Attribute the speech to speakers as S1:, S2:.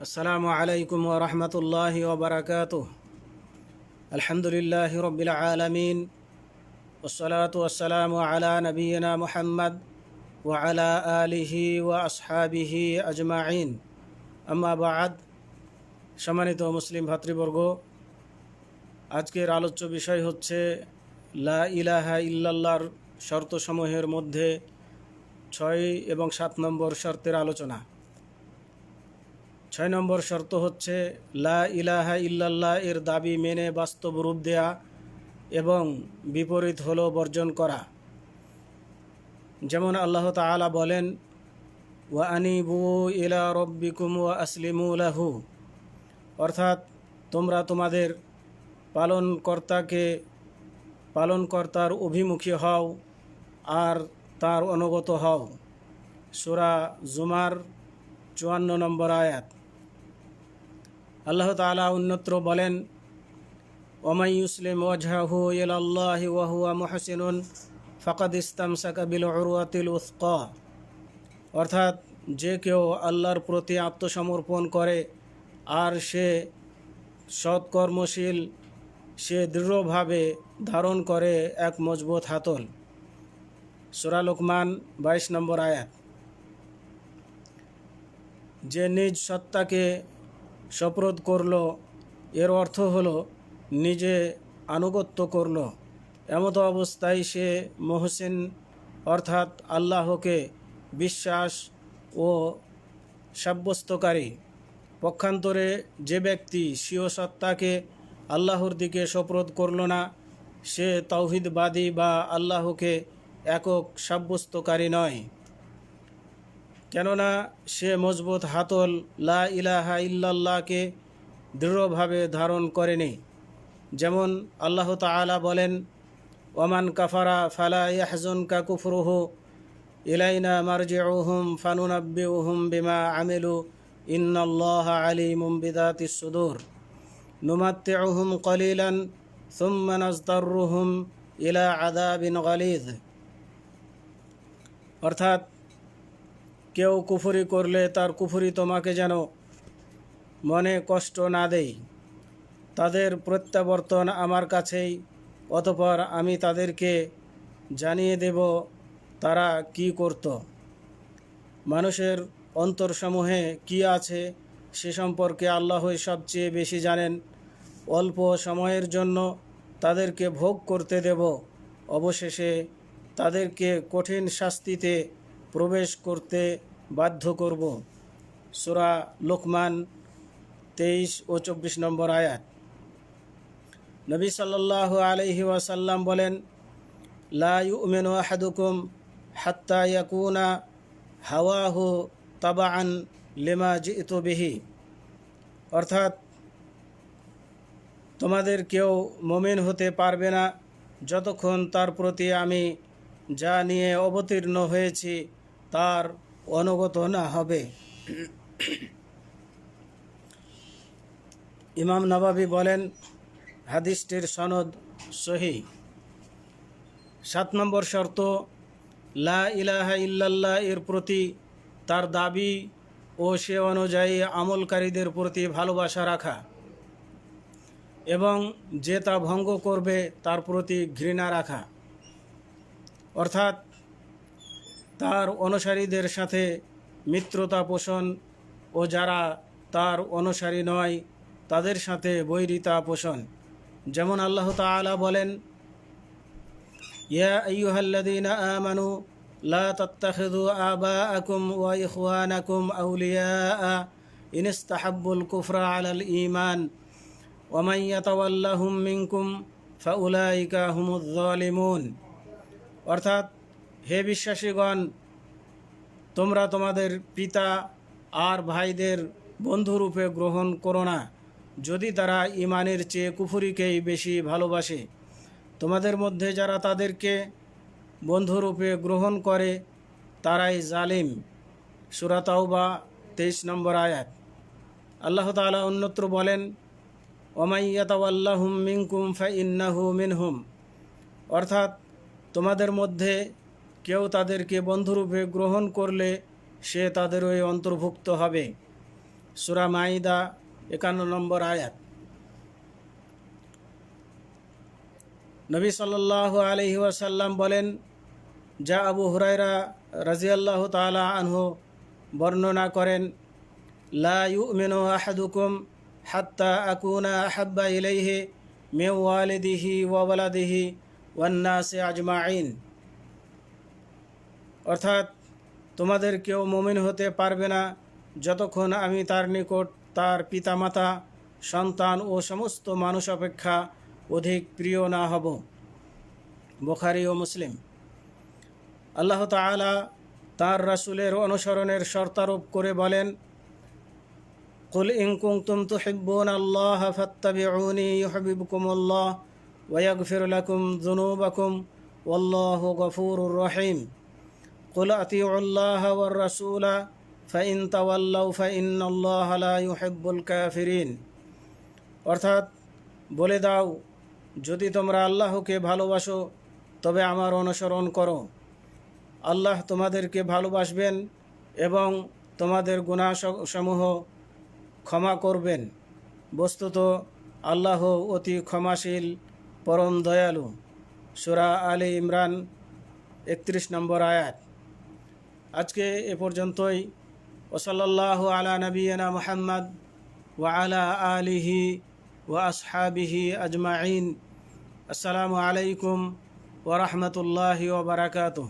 S1: السلام عليكم ورحمة الله وبركاته الحمد لله رب العالمين والصلاة والسلام على نبينا محمد وعلى آله وأصحابه أجمعين أما بعد সম্মানিত মুসলিম ভাতৃবর্গ আজকের আলোচ্য বিষয় হচ্ছে লা ইলাহা ইল্লাল্লাহর শর্তসমূহের মধ্যে ছয় এবং সাত নম্বর শর্তের আলোচনা ছয় নম্বর শর্ত হচ্ছে, লা ইলাহা ইল্লাল্লাহ এর দাবি মেনে বাস্তব রূপ দেয়া এবং বিপরীত হলো বর্জন করা। যেমন আল্লাহ তাআলা বলেন, ওয়া আনিবু ইলা রব্বিকুম ওয়া আসলিমু লাহু। অর্থাৎ, তোমরা তোমাদের পালনকর্তাকে পালনকর্তার অভিমুখী হও আর তার অনুগত হও। সুরা জুমার চুয়ান্ন নম্বর আয়াত। আল্লাহ তালা অন্যত্র বলেন, ওমাই ইউসলিম ওয়াজহাহু ইলাল্লাহি ওয়াহুয়া মুহসিনুন, ফাকাদ সাকাবিল উরওয়াতিল উস্ক। অর্থাৎ যে কেউ আল্লাহর প্রতি আত্মসমর্পণ করে, আর সে সৎকর্মশীল, সে দৃঢ়ভাবে ধারণ করে এক মজবুত হাতল। সুরা লোকমান, বাইশ নম্বর আয়াত। যে নিজ সত্তাকে সপ্রদ করল। এর অর্থ হলো, নিজে আনুগত্য করল। এমতো অবস্থায় সে মহসিন, অর্থাৎ আল্লাহকে বিশ্বাস ও সাব্যস্তকারী। পক্ষান্তরে যে ব্যক্তি স্বীয় সত্তাকে আল্লাহর দিকে সপ্রদ করল না, সে তৌহিদবাদী বা আল্লাহকে একক সাব্যস্তকারী নয়। কেননা সে মজবুত হাতল লা ইলাহা ইল্লাল্লাহকে দৃঢ়ভাবে ধারণ করেনি। যেমন আল্লাহ তাআলা বলেন, ওমান কাফারা ফালা ইয়াহজুন কা কুফরুহু, ইলাইনা মারজিউহুম ফানুনাব্বিউহুম বিমা আমেলু আমিলু ইন্নাল্লাহ আলিমুম বিদাতিস নুমাত্তে নুমাত্তিউহুম কলিলান, সুম্মা নাজতারুহুম ইলা আযাবিন গালিজ। অর্থাৎ কেউ কুফুরি করলে তার কুফুরি তোমাকে যেন মনে কষ্ট না দেয়। তাদের প্রত্যাবর্তন আমার কাছেই, অতপর আমি তাদেরকে জানিয়ে দেব তারা কি করত। মানুষের অন্তরসমূহে কি আছে সে সম্পর্কে আল্লাহই সবচেয়ে বেশি জানেন। অল্প সময়ের জন্য তাদেরকে ভোগ করতে দেব। অবশেষে তাদেরকে কঠিন শাস্তিতে প্রবেশ করতে বাধ্য করব। সুরা লোকমান তেইশ ও চব্বিশ নম্বর আয়াত। নবী সাল্লাহ আলহি ওয়াসাল্লাম বলেন, লা ইউমিনু আহাদুকুম হাত্তা ইয়াকুনা হাওয়াহু তাবাআন লিমা জিতু অর্থাৎ, তোমাদের কেউ মমিন হতে পারবে না, যতক্ষণ তার প্রতি আমি যা নিয়ে অবতীর্ণ হয়েছি তার অনুগত না হবে। ইমাম নবাবী বলেন, হাদিসটির সনদ সহি। সাত নম্বর শর্ত, লা ইলাহা ইল্লাল্লাহ এর প্রতি তার দাবি ও সে অনুযায়ী আমলকারীদের প্রতি ভালোবাসা রাখা এবং যে তা ভঙ্গ করবে তার প্রতি ঘৃণা রাখা। অর্থাৎ তার অনুসারীদের সাথে মিত্রতা পোষণ ও যারা তার অনুসারী নয়, তাদের সাথে বৈরিতা পোষণ। যেমন আল্লাহ তাআলা বলেন, ইয়া আইয়ুহাল্লাযীনা আমানু, লা তাত্তাখিযু আবাআকুম ওয়া ইখওয়ানাকুম আউলিয়াআ, ইন কুফরা আলাল ঈমান, ওয়া মান ইয়াতাওয়াল্লাহুম মিনকুম, ফাউলাইকা হুমুয অর্থাৎ, হে বিশ্বাসীগণ তোমরা তোমাদের পিতা আর ভাইদের বন্ধুরূপে গ্রহণ করো না। যদি তারা ইমানের চেয়ে কুফুরিকেই বেশি ভালোবাসে, তোমাদের মধ্যে যারা তাদেরকে বন্ধুরূপে গ্রহণ করে, তারাই জালিম। সুরাতাওবা তেইশ নম্বর আয়াত। আল্লাহ তালা অন্যত্র বলেন ওমাইয়াতাওয়াল্লাহুম মিনকুম ফা ইন্নাহু মিনহুম। অর্থাৎ তোমাদের মধ্যে কেউ তাদেরকে বন্ধুরূপে গ্রহণ করলে সে তাদের ওই অন্তর্ভুক্ত হবে। সুরা মাইদা একান্ন নম্বর আয়াত। নবী সাল্লাহ আলহি ওয়াসাল্লাম বলেন, যা আবু হুরাইরা রাজিয়াল্লাহ তালা আনহু বর্ণনা করেন, লা ইউমিনু আহাদুকুম হাত্তা আকুনা আহাব্বা ইলাইহি মে ওয়ালিদিহি ওয়ালাদিহি ওয়ান্নাসে আজমাইন অর্থাৎ তোমাদের কেউ মমিন হতে পারবে না যতক্ষণ আমি তার নিকট তার পিতামাতা সন্তান ও সমস্ত মানুষ অপেক্ষা অধিক প্রিয় না হব বোখারি ও মুসলিম আল্লাহ তালা তার রাসুলের অনুসরণের শর্তারোপ করে বলেন قل إن كنتم تحبون الله فاتبعوني يحببكم الله ويغفر لكم ذنوبكم والله غفور رحيم قل أطيعوا الله والرسول فإن تولوا فإن الله لا يحب الكافرين অর্থাৎ বলে দাও যদি তোমরা আল্লাহকে ভালোবাসো তবে আমার অনুসরণ করো আল্লাহ তোমাদেরকে ভালোবাসবেন এবং তোমাদের গুণাসমূহ ক্ষমা করবেন বস্তুত আল্লাহ অতি ক্ষমাশীল পরম দয়ালু সুরা আলী ইমরান একত্রিশ নম্বর আয়াত আজকে এ পর্যন্তই। ওসলাল্লাহ আলা নবীনা মোহাম্মদ ওয়া আলা আলিহি ওয়া আসহাবিহি আজমাইন। আসসালামু আলাইকুম ওরহমতুল্লাহি ওবরাকাতুহ